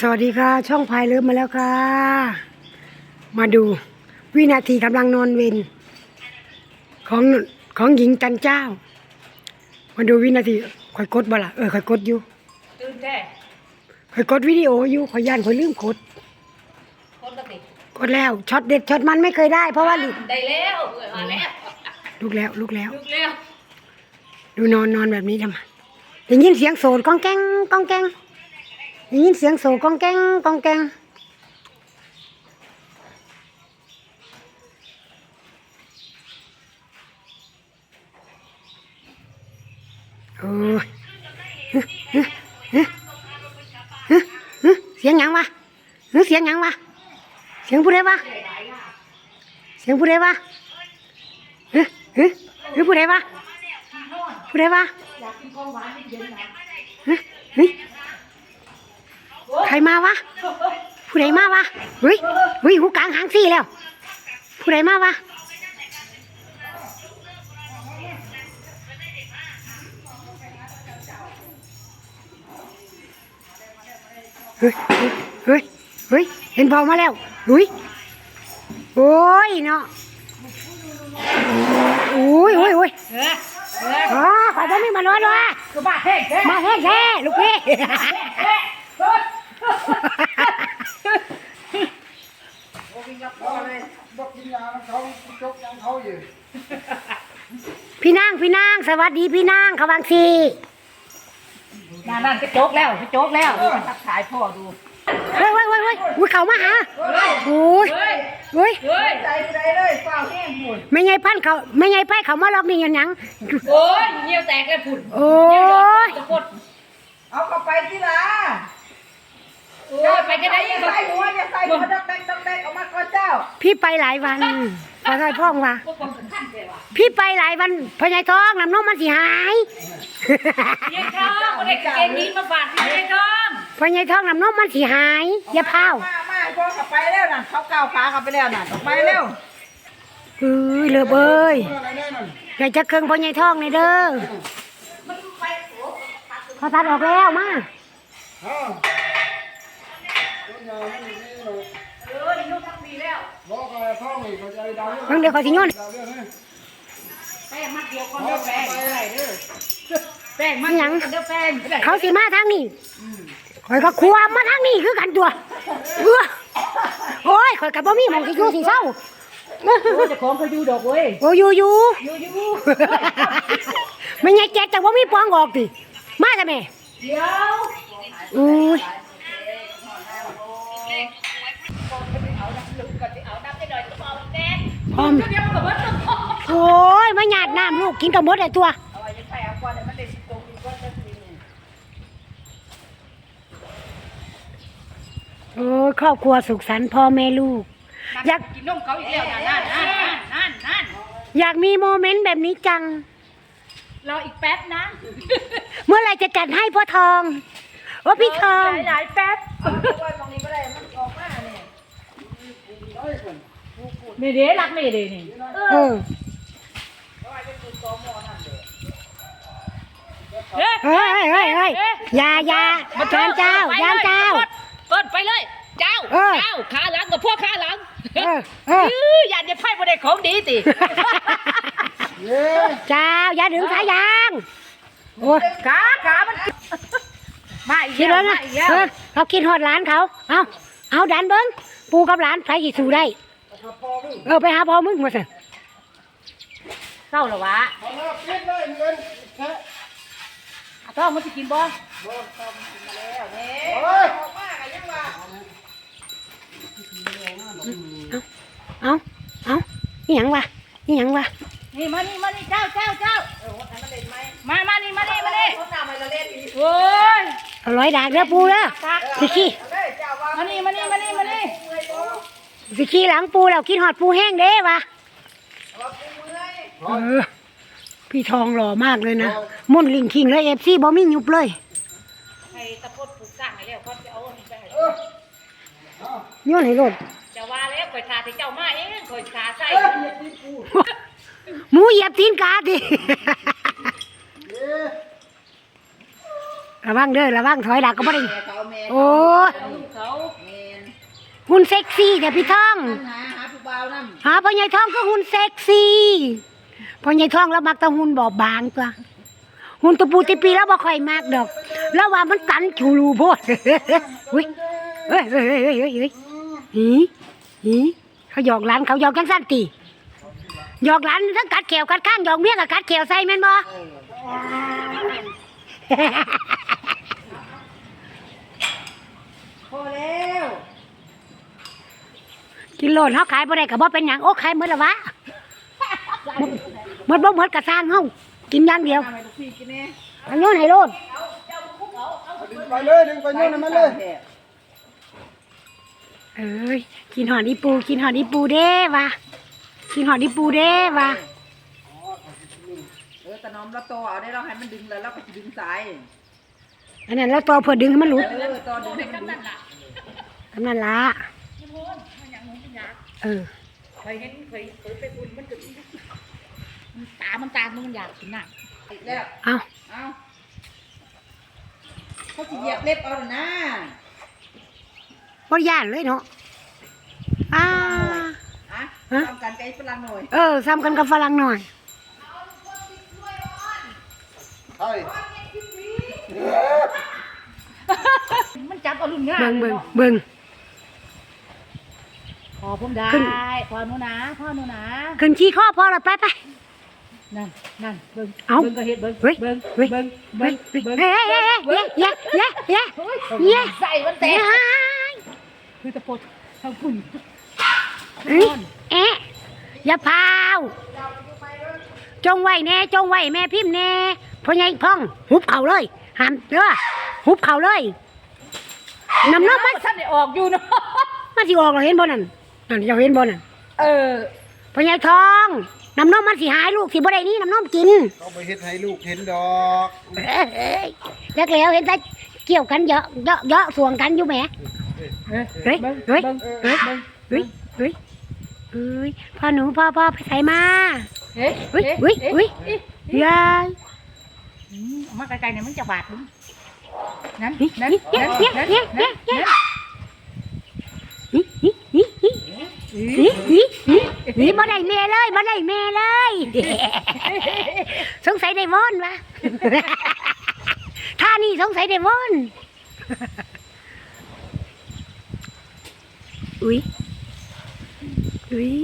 สวัสดีค่ะ ช่องพายเลิฟมาแล้วค่ะ มาดูวินาทีกำลังนอนเวนของของหญิงจันเจ้า มาดูวินาทีคอยกดบ่ล่ะเออคอยกดอยู่ตื่นแท้คอยกดวิดีโออยู่คอยย่านคอยลืมกดคนกติกดแล้วช็อตเด็ดช็อตมันไม่เคยได้ เพราะว่าลุกได้แล้วเออมาแล้วลุกแล้วลุกแล้วลุกแล้ว ดูนอนนอนแบบนี้ทำไมได้ยินเสียงโสดก้องแกงก้องแกง ได้ยินเสียงโสดก้องแกงกองแกงโอ้ยฮึฮึฮึฮึฮึเสียงยังวะฮึเสียงยังวะเสียงผู้ใดวะเสียงผู้ใดวะเฮึฮึฮึผู้ใดวะผู้ใดวะเฮ้ยเฮ้ย ใครมาวะ ผู้ใดมาวะเฮ้ยเฮ้ยหูกลางหางซี่แล้ว ผู้ใดมาวะเฮ้ยเฮ้ยเฮ้ยเห็นพอมาแล้วเฮ้ยโอ้ยเนาะโอ้ยโอ้ยโอ้ยเออเอออ๋อขอจะไม่มาล้อด้วยคือบ้าแห้งแท้ มาแห้งแท้ลูกพี่พี่นางพี่นางสวัสดีพี่นางเขาบางสีนั่นนั่นก็โจกแล้วก็โจกแล้วมันทักทายพ่อดูเฮ้ยเฮ้ยเฮ้ยเฮ้ยอุ้ยเขามาหาโอ้ยเฮ้ยเฮ้ยเฮ้ยใจใจเลยเปล่าแห้งหมดไม่ไงพันเขาไม่ไงไปเขามาล็อกนี่ยังหยังโอ้ยเงี้ยวแตกเลยผุ่นโอ้ยจะปดเอาเข้าไปที่ละโอ้ย ไปจะได้ยัย่างใส่หัวอย่าใส่หัวดักแดกดักแดกออกมาก่อนเจ้าพี่ไปหลายวันขอโทษพ่องว่าพวกความสำคัญเลยว่ะพี่ไปหลายวันพญายทองน้ำนมมันสิหายเยี่ยทองคนเด็กเกงยีนมาฝากที่เยี่ยทองพญายทองน้ำนมมันสิหายอย่าพาวมามาพ่อกลับไปแล้วน่ะเขาก้าวขาเข้าไปแล้วน่ะออกไปเร็วเอ้ยเลือบเอ้ยอยากจะเครื่องพญายทองในเด้อเขาตัดออกแล้วมา เออนี่ลูกทำดีแล้วเพิ่งเดี๋ยวเขาสิโยนแป้งมัดเดียวคนเดียวแป้งอะไรเด้อแป้งมัดหยังคนเดียวแป้งไม่ได้เขาสิมาทางนี้ข่อยก็ควมมาทางนี้คือกันตัวเออโอ้ยข่อยกับบ่มีหมองสิอยู่สิเศร้าโอ้ยเจะของเขาอยู่ดอกเว้ยโอ้อยู่อยู่อยู่อยู่ไม่ไงแจ๊กแต่ว่ามีปองออกติมาจ้ะแม่เดี๋ยวอุ้ย พร้อมเดี๋ยวกับมันต้องพอโอ้ยมาหยาดน้ำลูกกินกับมดไอ้ตัวเอาไว้จะใส่เอาก่อนเดี๋ยวมันได้สิตรงอีกว่าจะสิโอ้ยครอบครัวสุขสันต์พ่อแม่ลูก อยากกินนมเขาอีกแล้วนะนั่นนั่นนั่นนั่นอยากมีโมเมนต์แบบนี้จังรออีกแป๊บนะ เมื่อไหรจะจัดให้พ่อทองว่าพี่ทองหลายๆแป๊บเอาไว้ตรงนี้ก็ได้มันออกมาเนี่ย นี่เด้รักนี่เด้นี่เออเฮ้ยเฮ้ยเฮ้ยเฮ้ยอยาอยาจานเจ้ายามเจ้าต้นไปเลย เจ้า เออ เจ้าขาหลังกับพวกขาหลังเออเออ ยื้ออย่าจะไพ่บ่ได้ของดีติเจ้าอย่าดึงสายยางโอ้ยขาขามันมาอีกคิดแล้แล้ววมานะอีกแล้ว เออเขาคิดหอดหลานเขา เอาเอาดันเบิ้งปูกับหลานใครสิสู้ได้ เออไปหาพ่อมึงมาสิเศร้าเหรอวะต้องมันจะกินบ่เอาเอานี่หยังวะนี่หยังวะนี่มานี่มานี่เจ้าเจ้าเจ้ามามานี่มานี่มานี่เขาตามไปละเล่นอีกโอ้ยเอาร้อยดากเด้อปูเด้อสิขี้ เลยเจ้าว่า มานี่มานี่มานี่มานี่ สิขี้หลังปูแล้วกินหอดปูแห้งเด้วะว่ากูเมื่อยเออพี่ทองหล่อมากเลยนะมุ่นลิงคิงเลยเอฟซีบอมีหยุบเลยให้ตะพดปลูกสร้างให้แล้วเขาจะเอาอันนี้ไปให้โยนให้รถจะว่าแล้วข่อยทาที่เจ้ามาเองข่อยทาใส่หมูเหยียบตีนกาดิระวังเด้อระวังถอยหลักก็ไม่ได้เขาแม่โอ้ยเขาเมน หุ่นเซ็กซี่แต่พี่ท่องนั่นหาหาผู้บ่าวนั่นหาพ่อใหญ่ท่องก็หุ่นเซ็กซี่พ่อใหญ่ท่องแล้วมักแต้องหุ่นบอบบางตัวหุ่นตะปูตะปีแล้วบ่ค่อยมากดอก แล้วว่ามันตันชูรูโพดอุ้ยเฮ้ยเฮ้ยเฮ้ยเฮ้ยเฮ้ยเฮ้ยหีหีเขาหยอกหลานเขาหยอกกันสั้นตีหยอกหลานทั้งกัดแขวกัดข้างหยอกเมียกับกัดแขวใส่แม่นบ่พอแล้ว กินโลดเฮาขายบ่ได้ก็บ่เป็นหยังโอ้ขายหมดและวะหมดบ่หมดกระสร้างเฮากินอย่างเดียวทำไมลูกพี่กินเนี่ยอันโน้นให้โลดดึงไปเลยดึงไปโน่นน่ะมันเลยเอ้ยกินหอดอีปูกินหอดอีปูเด้วะกินหอดอีปูเด้วะเออตะนอมเราโตเอาได้เราให้มันดึงแล้วเราก็ดึงสายอันนั้นแล้วตัวเพื่อดึงให้มันหลุดเออตอนดึงให้มันดึงทำนั่นละ เออเคยเห็นเคยเคยไปอุ่นมันจะตามันตามันอยากกินน่ะอีกแล้วเอาเอาเขาสิเหยียบเล็บเอาหน่ะนะบ่ย่านเลยเนาะอ่าอะฮะทำกันไกลฝรั่งหน่อย เออซ้ำกันกับฝรั่งหน่อยใช่มันจับเอาลุ่นง่ายเบิ่งเบิ่งเบิ่งพ อผมได้ขึ้น พอหนูนะพ่อหนูนะขึ้นขี้ข้อพอและไปไป นั่นนั่นเบิ่งเอาเบิ่งก็เฮ็ดเบิ่งเฮ้ยเบิ่งเฮ้ยเบิ่งเฮ้เบิ่ยงเฮ้ยเบิ่งเฮ้ยเฮ้ยเฮ้ยเฮ้ยเฮ้ยเฮ้ยเฮ้ยเฮ้ยใส่มันแตเฮ้กยคือตะโพดทางฝุ่นเอ้ย เอ๊ะอย่าพาวจงไว้แน่จงไว้แม่พิมพ์แน่พ่อใหญ่พ่องหุบเข่าเลยห้ามเด้อหุบเข่าเลยน้ำนมมัน ท่านได้ออกอยู่เนาะมันสิออกเราเห็นบ่นั่น นั่นเจะเห็นบ่นั่นเออพ่อใหญ่ทองน้ำนมมันสิหายลูกสิบ่ได้นี่น้ำนมกินเขาไปเฮ็ดให้ลูกเห็นดอกเอ้ยแล้วแล้วเห็นแต่เกี่ยวกันเยอะเยอะเยอะสวงกันอยู่แหมเฮ้ยเฮ้ยบิ่งเฮ้ยบิ่งเฮ้ยบิ่งเฮ้ยเฮ้ยเฮ้ยพ่อหนูพ่อพ่อไปใส่มาเฮ้ยเฮ้ยเฮ้ยเฮ้ยยายอืมเอามาไกลๆเนี่ยมันจะบาดมึงนั่นนี่นั่นนี่นั่นนี่นั่นนี่นั่นนี่นั่นนี่นี่นี่นี่ นี่นี่นี่นี่บ่ได้แม่เลยบ่ได้แม่เลย สงสัยได้วอนวะท่านี่สงสัยได้วอนอุ้ยอุ้ย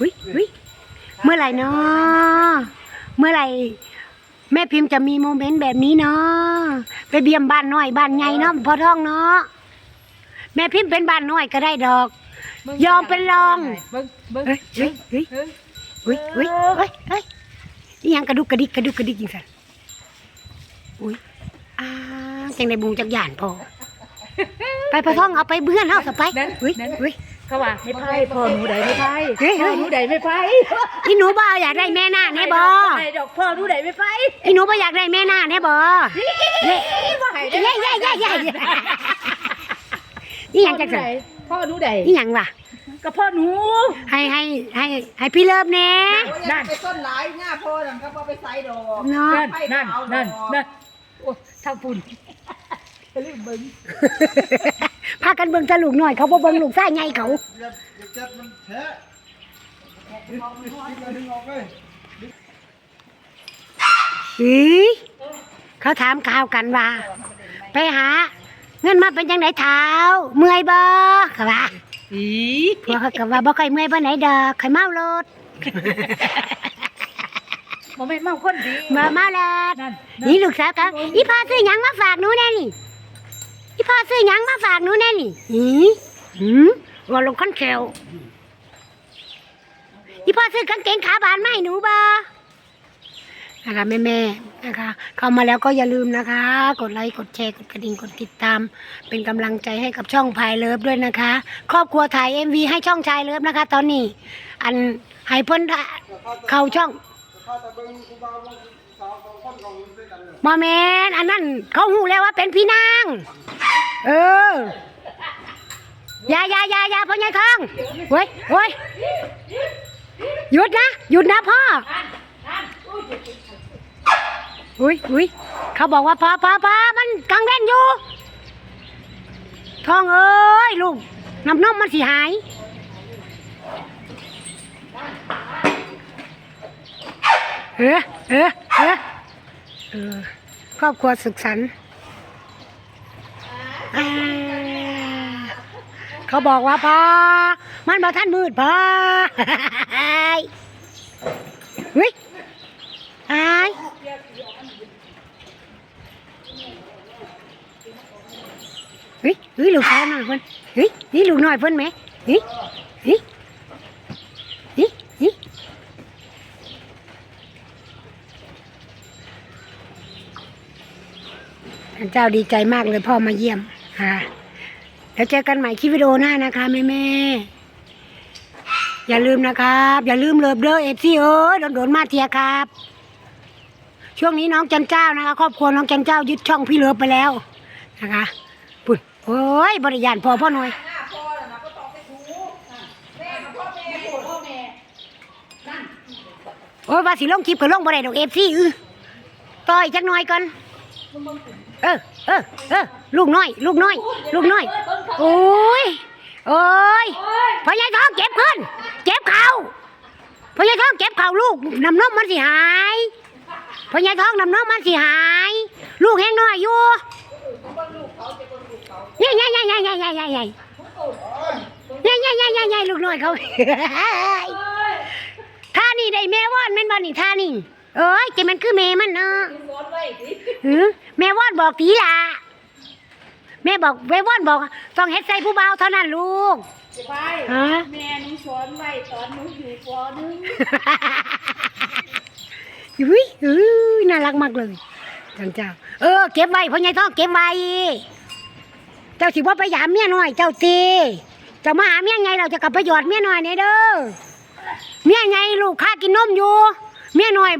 อุ้ยอุ้ยเมื่อไหร่เนาะเมื่อไหร่แม่พิมพ์จะมีโมเมนต์แบบนี้เนาะไปเบียมบ้านน้อยบ้านใหญ่เนาะพอท้องเนาะแม่พิมพ์เป็นบ้านน้อยก็ได้ดอก ยอมเป็นรองเบิ่งเบิ่งเฮ้ยเฮ้ยเฮ้ยเฮ้ยอุ้ยอุ้ยเฮ้ยเฮ้ยนี่ยังกระดุกกระดิกกระดุกกระดิกจริงสันอุ้ยอ่าจังในบุงจักหยานพอไปพระท่องเอาไปเบื้อนเอาสไปอุ้ยอุ้ยเขาว่าไม่ไพ่พ่อหนูใดไม่ไพ่เฮ้ยเฮ้พ่อยหนูใดไม่ไพ่อีหนูบ่อยากได้แม่นาคแน่บ่ไหนดอกพ่อหนูใดไม่ไพ่อีหนูบ่อยากได้แม่นาคแน่บ่เย้ว่าให้ได้เย้เย้เย้เย้นี่ยังจังสันพ่อหนูใดนี่ยังวะ ก็พ่อหนู ให้ให้ให้ให้พี่เลิฟแน่นั่น ไปต้นหลายหน้าพ่อนั่นก็บ่ไปใส่ดอกเนาะนั่นนั่นนั่นนั่นโอ้ทางฝุ่นไปลืมเบิ่งพากันเบิ่งตะลูกหน่อยเขาบ่เบิ่งลูกซ่าใหญ่เขา อย่าอย่าจัดมันแท้ดึงออกเลยดึงออกเลยอีเขาถามข่าวกันว่า ไปหา เงินมาเป็นจังไดเท้า เมื่อยบ่เขาว่า อีพวกเขาก็ว่าบ่ค่อยเมื่อยบ่ไหนดอกค่อยเมารถโมเมนต์เมาคนดีมาเมารถนั่นนี่ลูกสาวก็อีพ่อซื้อหยังมาฝากหนูแน่นี่อีพ่อซื้อหยังมาฝากหนูแน่นี่หืมหืมว่าลงคันแขวอีพ่อซื้อกางเกงขาบานมาให้หนูบ่ นะคะแม่ๆนะคะ เข้ามาแล้วก็อย่าลืมนะคะ กดไลค์กดแชร์กดกระดิ่งกดติดตาม เป็นกำลังใจให้กับช่องพายเลิฟด้วยนะคะ ครอบครัวถ่าย MV ให้ช่องชายเลิฟนะคะ ตอนนี้ อันให้เพิ่นเข้าช่องเขาจะเบิ่งครูบาลงสาวสอแมนอันนั้นเขาหูแล้วว่าเป็นพี่นาง เออยายายายาพ่อใหญ่ทองเว้ยเว้ยหยุดนะ หยุดนะพ่อ อุ้ยอุ้ยเขาบอกว่าพ่อพ่อพ่อมันกังเล่นอยู่ท้องเอ้ยลูกน้ำนมมันสิหายเออเออเออเออครอบครัวสุขสันต์เขาบอกว่าพอมันมาท่านมืดพอ เฮ้ยอาย เฮ้ยเฮ้ยลูกสาวหน่อยเพิ่นเฮ้ยนี่ลูกน่อยเพิ่นไหมเฮ้ยเฮ้ยเฮ้ยเฮ้ยท่านเจ้าดีใจมากเลยพ่อมาเยี่ยมค่ะแล้วเจอกันใหม่คลิปวิดีโอหน้านะคะแม่แม่อย่าลืมนะครับ อย่าลืมเลิฟเด้อเอฟซีเอ้ยโดนๆมาเทียครับ ช่วงนี้น้องจันเจ้านะคะ ครอบครัวน้องจันเจ้ายึดช่องพี่เลิฟไปแล้วนะคะ โอ้ยบริยานพอพ่อหน่อยหน้าพ่อน่ะนะก็ตองไปถูแม่กับพ่อแม่โกรธพ่อแม่โอ้ยว่าสิลงคลิปกับลงบ่ได้ดอกเอฟซีอือต่อยจักหน่อยก่อนเออเออเออลูกน้อย ลูกน้อย ลูกน้อยโอ้ยโอ้ยพ่อใหญ่ท้องเก็บขึ้น เก็บเข่าพ่อใหญ่ท้องเก็บเข่าลูกน้ำนมมันสิหายพ่อใหญ่ท้องน้ำนมมันสิหาย ลูกแห้งน้อยอยู่ ใหญ่ใหญ่ใหญ่ใหญ่ใหญ่ใหญ่ใหญ่ใหญ่ใหญ่ใหญ่ใหญ่ใหญ่ใหญ่ลูกน้อยเขาท่านี่ได้แม่วอนแม่นบ่นี่ท่านี่เอ้ยจะมันคือแม่มันเนาะแม่วอนบอกตีละแม่บอกแม่วอนบอก ต้องเฮ็ดใส่ผู้เบาเท่านั้นลูกไปแม่หนูสอนไว้ตอนหนูอยู่ปหนึงอุ้ยอุ้ยน่ารักมากเลยจันเจ้าเออเก็บไว้พ่อใหญ่ท้องเก็บไว้ จ้าสิว่าไปหยามเมียน้อย เจ้าตีเจ้ามาหาเมียไงเราจะกลับไปหยอดเมียน้อยเนี่ยเด้อเมียไงลูกข้ากินนมอยู่ เมียน้อย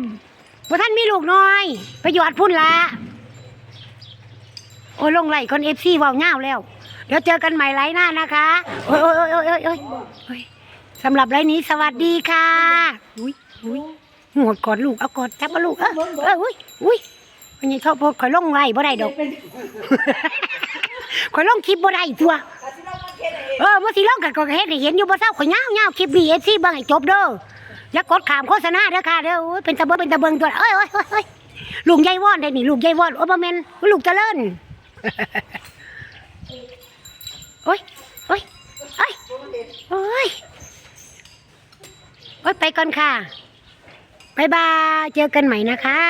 พอท่านมีลูกน้อย ไปหยอดพุ่นละโอ้ยลงไหลคนเอฟซีว้าเง่าแล้ว เดี๋ยวเจอกันใหม่ไลฟ์หน้านะคะ โอ้ยโอ้ยโอ้ยโอ้ยโอ้ยโอ้ยสำหรับไลฟ์นี้สวัสดีค่ะอุ้ยอุ้ยหัวกอดลูกเอากอดจับมาลูกเออเอออุ้ยอุ้ยมันยังชอบโพดข่อยลงไลฟ์บ่ได้ดอก ข่อยลงคลิปบ่ได้ตัวแต่ที่เราต้องเทศเองเออเมื่อสิลงกันก็เฮ็ดให้เห็นอยู่บ่เศร้าข่อยยาวๆคลิปนี้ FC เบิ่งให้จบเด้ออย่ากดขามโฆษณาเด้อค่ะเด้อโอ้ยเป็นตะเบิ่งเป็นตะเบิ่งตัวเอ้ยโอ้ยโอ้ยโอ้ยลุงยายวอนได้นี่ลูกยายวอนโอ้บ่แม่นลูกเจริญโอ้ยโอ้ยโอ้ยโอ้ยโอ้ยไปก่อนค่ะบ๊ายบายเจอกันใหม่นะคะ